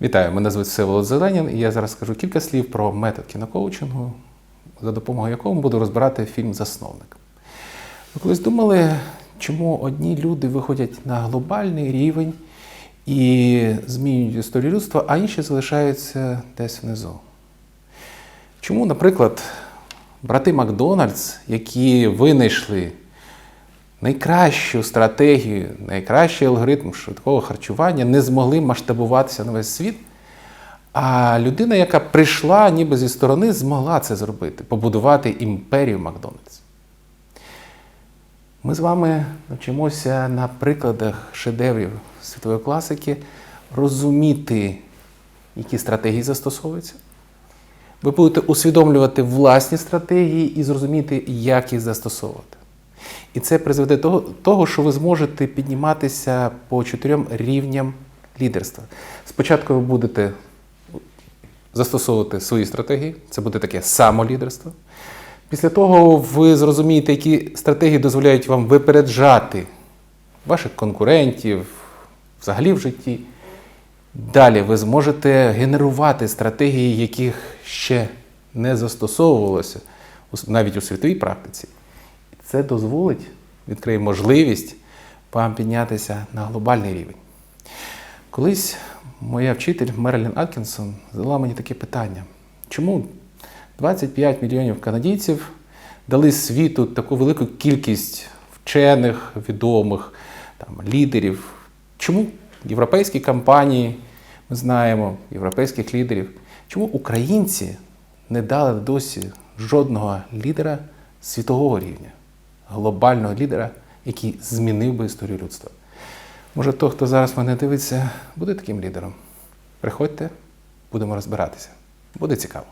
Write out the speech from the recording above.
Вітаю, мене звуть Всеволод Зеленін, і я зараз скажу кілька слів про метод кінокоучингу, за допомогою якого буду розбирати фільм Засновник. Ви колись думали, чому одні люди виходять на глобальний рівень і змінюють історію людства, а інші залишаються десь внизу? Чому, наприклад, брати Макдональдс, які винайшли найкращу стратегію, найкращий алгоритм швидкого харчування, не змогли масштабуватися на весь світ. А людина, яка прийшла ніби зі сторони, змогла це зробити, побудувати імперію Макдональдс. Ми з вами навчимося на прикладах шедеврів світової класики розуміти, які стратегії застосовуються. Ви будете усвідомлювати власні стратегії і зрозуміти, як їх застосовувати. І це призведе до того, що ви зможете підніматися по чотирьом рівням лідерства. Спочатку ви будете застосовувати свої стратегії, це буде таке самолідерство. Після того ви зрозумієте, які стратегії дозволяють вам випереджати ваших конкурентів взагалі в житті. Далі ви зможете генерувати стратегії, яких ще не застосовувалося навіть у світовій практиці. Це дозволить, відкриє можливість вам піднятися на глобальний рівень. Колись моя вчитель Мерлін Аткінсон задала мені таке питання: чому 25 мільйонів канадійців дали світу таку велику кількість вчених, відомих там, лідерів? Чому європейські компанії, ми знаємо, європейських лідерів, чому українці не дали досі жодного лідера світового рівня, глобального лідера, який змінив би історію людства? Може, той, хто зараз мене дивиться, буде таким лідером. Приходьте, будемо розбиратися. Буде цікаво.